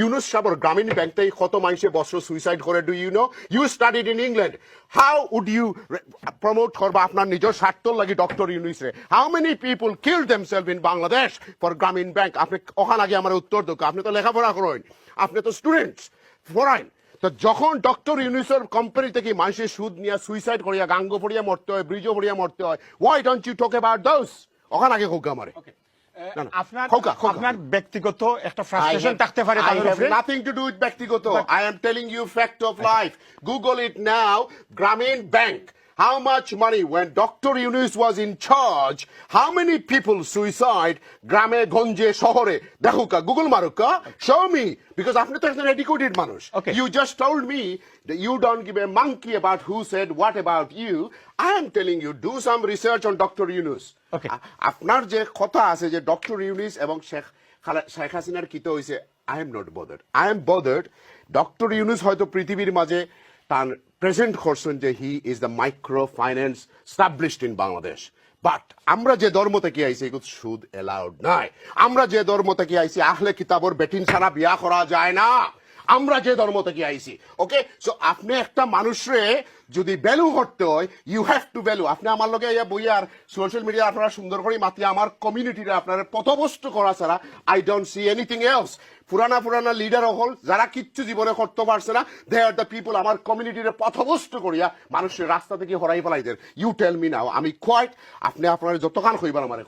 ইউনুস সাবর গ্রামীণ ব্যাংকটাই কত মানুষে বছর সুইসাইড করে do you know you studied in England how would you promote করবা আপনার নিজের স্বার্থ লাগি ডক্টর ইউনুস রে how many people kill themselves in Bangladesh for Grameen Bank? আপনি ওখান আগে আমার উত্তর দোক আপনি তো লেখাপড়া করেন আপনি তো স্টুডেন্টস পড়াইন তো যখন ডক্টর ইউনিসের কোম্পানি থেকে মানুষের সুদ নিয়ে সুইসাইড করিয়া গাঙ্গ পড়িয়া মরতে হয় ব্রিজও পড়িয়া মরতে হয় why don't you talk about those ওখানে আগে হোক আমারে। আপনার ব্যক্তিগত একটা ব্যক্তিগত। I am telling you fact of life Google it now Grameen Bank How much money when Dr. Yunus was in charge how many people suicide গ্রামে গঞ্জে শহরে দেখুকা গুগল মারুকা show me because আপনি তো একজন educated মানুষ Okay. you just told me that you don't give a monkey about who said what about you I am telling you do some research on Dr. Yunus Okay. আ- আপনার যে কথা আছে যে doctor Younis এবং শেখ শেখ হাসিনার কিতে হয়েছে I am not bothered I am bothered doctor Yunus হয়তো পৃথিবীর মাঝে তার প্রেজেন্ট করছেন যে he is the micro finance established in Bangladesh but আমরা যে ধর্ম থেকে আইছি, এগুলো সুদ এলাউড নাই। আমরা যে ধর্ম থেকে আইছি, আহলে কিতাবর বেটিন ছাড়া বিয়া করা যায় না। আমরা যে ধর্ম থেকে আইছি ওকে সো আপনি একটা মানুষরে যদি ভ্যালু করতে হয় ইউ হ্যাভ টু ভ্যালু আপনি আমার লগে ইয়া বই আর সোশ্যাল মিডিয়া আপনারা সুন্দর করে মাতি আমার কমিউনিটিরে আপনারা পথভ্রষ্ট করা ছাড়া I don't see anything else পুরানা পুরানা লিডার হল, যারা কিচ্ছু জীবনে করতে পারছে না দে আর দ্য পিপল আমার কমিউনিটিরে পথভ্রষ্ট করিয়া মানুষের রাস্তা থেকে হরাই ফেলাই দেন। ইউ টেল মি নাও আমি কোয়াইট আপনি আপনার যতক্ষণ হইবার আমার